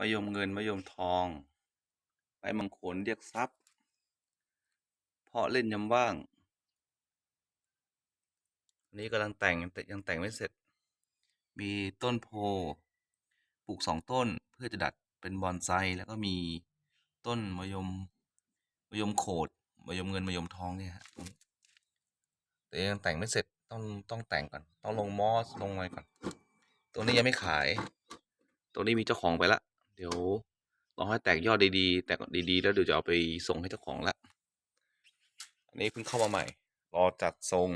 มะยมเงินมะยมทองใบมังขนเรียกทรัพย์ เพาะเล่นยามว่าง อันนี้กำลังแต่งแต่ยังแต่งไม่เสร็จ มีต้นโพปลูกสองต้นเพื่อจะดัดเป็นบอนไซแล้วก็มีต้นมะยมมะยมโขดมะยมเงินมะยมทองเนี่ยฮะแต่ยังแต่งไม่เสร็จต้องต้องแต่งก่อน ต้องลงมอสลงอะไรก่อน ตัวนี้ยังไม่ขาย ตัวนี้มีเจ้าของไปละ เดี๋ยวรอให้แตกยอดดีๆ แตกดีๆ แล้วเดี๋ยวจะเอาไปส่งให้เจ้าของละ อันนี้เพิ่งเข้ามาใหม่ รอจัดทรง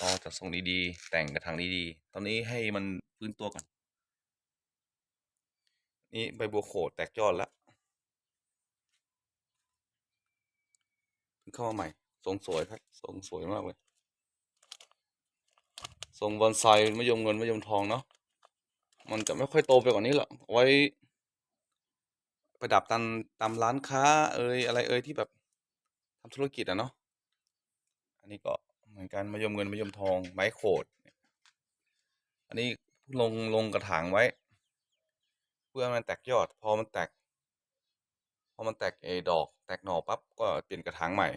รอจัดทรงดีๆ แต่งกระถางดีๆ ตอนนี้ให้มันฟื้นตัวก่อน นี่ใบบัวโขดแตกยอดแล้วเพิ่งเข้ามาใหม่ ทรงสวยครับ ทรงสวยมากเลย ทรงบอนไซมะยมเงินมะยมทองเนาะ มันจะไม่ค่อยโตไปกว่านี้หรอกไว้ประดับตามตามร้านค้า เอยอะไรเอยที่แบบทำธุรกิจอะเนาะอันนี้ก็เหมือนกันมะยมเงินมะยมทองไม้โขด อันนี้ลงลงกระถางไว้ เพื่อมันแตกยอด พอมันแตก พอมันแตกเอดอก แตกหน่อปั๊บก็เปลี่ยนกระถางใหม่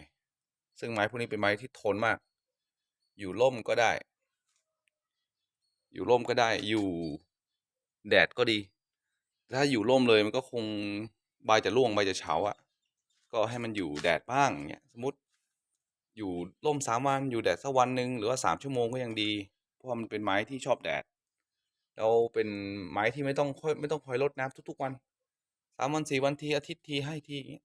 ซึ่งไม้พวกนี้เป็นไม้ที่ทนมาก อยู่ร่มก็ได้ อยู่ร่มก็ได้อยู่ แดดก็ดี ถ้าอยู่ร่มเลยมันก็คงใบจะร่วงใบจะเฉาอะ่ะ ก็ให้มันอยู่แดดบ้างเงี้ยสมมติ อยู่ร่มสามวันอยู่แดดสักวันหนึ่งหรือว่าสามชั่วโมงก็ยังดี เพราะมันเป็นไม้ที่ชอบแดดแล้วเป็นไม้ที่ไม่ต้องค่อยไม่ต้องคอยรดน้ำทุก ๆ วันสามวันสี่วันทีอาทิตย์ทีให้ทีอย่างเงี้ย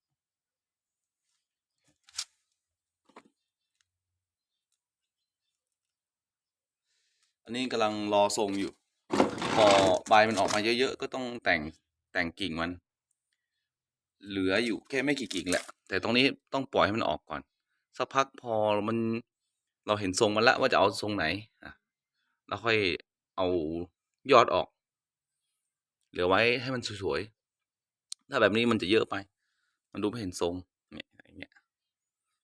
อันนี้กำลังรอทรงอยู่ พอใบมันออกมาเยอะๆก็ต้องแต่งแต่งกิ่งมัน เหลืออยู่แค่ไม่กี่กิ่งแหละ แต่ตรงนี้ต้องปล่อยให้มันออกก่อน สักพักพอมันเราเห็นทรงมันละว่าจะเอาทรงไหนอะแล้วค่อยเอายอดออก เหลือไว้ให้มันสวยๆถ้าแบบนี้มันจะเยอะไป มันดูไม่เห็นทรงเนี่ยอย่างเงี้ย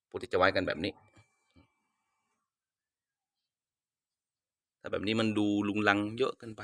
ปกติจะไว้กันแบบนี้ ถ้าแบบนี้มันดูลุงลังเยอะเกินไป